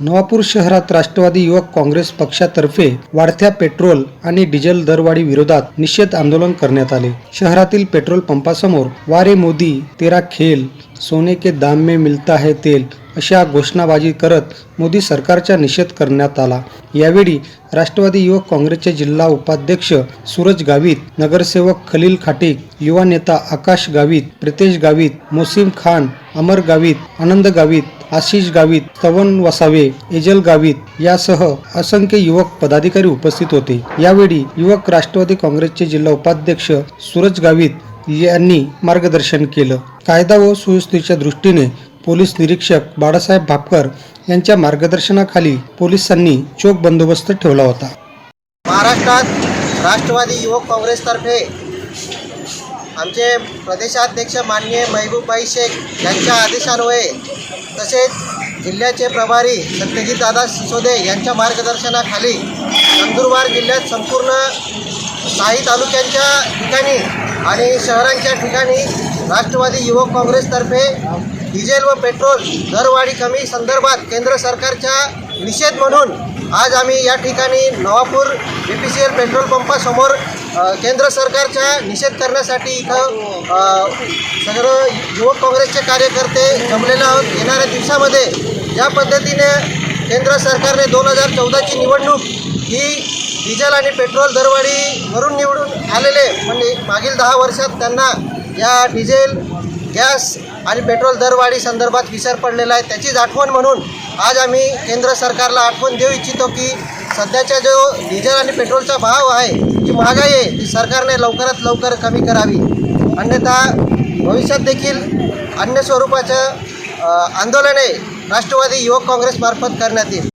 नवापूर शहरात राष्ट्रवादी युवक काँग्रेस पक्षातर्फे वाढत्या पेट्रोल आणि डिझेल दरवाढी विरोधात निषेध आंदोलन करण्यात आले. शहरातील पेट्रोल पंपासमोर वारे मोदी तेरा खेल सोने के दाम में मिलता है तेल अशा घोषणाबाजी करत मोदी सरकारचा निषेध करण्यात आला. यावेळी राष्ट्रवादी युवक काँग्रेसचे जिल्हा उपाध्यक्ष सूरज गावित नगरसेवक खलील खाटीक युवा नेता आकाश गावित प्रितेश गावित मोसीम खान अमर गावित आनंद गावित आशिष गावित तवन वसावे एजल गावित यासह असंख्य युवक पदाधिकारी उपस्थित होते. यावेळी युवक राष्ट्रवादी काँग्रेसचे जिल्हा उपाध्यक्ष सूरज गावित यांनी मार्गदर्शन केलं. कायदा व सुव्यवस्थेच्या दृष्टीने पोलीस निरीक्षक बाळासाहेब भापकर यांच्या मार्गदर्शनाखाली पोलिसांनी चोख बंदोबस्त ठेवला होता. महाराष्ट्रात राष्ट्रवादी युवक काँग्रेसतर्फे आमचे प्रदेशाध्यक्ष माननीय महबूबाई शेख यांच्या आदेशान्वये तसेच जिल्ह्याचे प्रभारी सत्यजितदादा सिसोदे यांच्या मार्गदर्शनाखाली नंदुरबार जिल्ह्यात संपूर्ण साई तालुक्यांच्या ठिकाणी आणि शहरांच्या ठिकाणी राष्ट्रवादी युवक काँग्रेसतर्फे डिझेल व पेट्रोल दरवाढी कमी संदर्भात केंद्र सरकारच्या निषेध म्हणून आज आम्ही या ठिकाणी Navapur B P C L petrol पंपासमोर केंद्र सरकारच्या निषेध करण्यासाठी इथं सगळं युवक काँग्रेसचे कार्यकर्ते जमलेले आहोत. येणाऱ्या दिवसामध्ये ज्या पद्धतीने केंद्र सरकारने दोन हजार चौदाची निवडणूक ही डिझेल आणि पेट्रोल दरवाढीवरून निवडून आलेले म्हणजे मागील दहा वर्षात त्यांना या डिझेल गॅस आणि पेट्रोल दरवाढी संदर्भात विसर पडलेला आहे. त्याचीच आठवण म्हणून आज आम्ही केंद्र सरकारला आठवण देऊ इच्छितो की सध्याचा जो डिझेल आणि पेट्रोलचा भाव आहे जी महागाई आहे ती सरकारने लवकरात लवकर कमी करावी. अन्यथा भविष्यात देखील अन्य स्वरूपाचं आंदोलने राष्ट्रवादी युवक काँग्रेसमार्फत करण्यात येईल.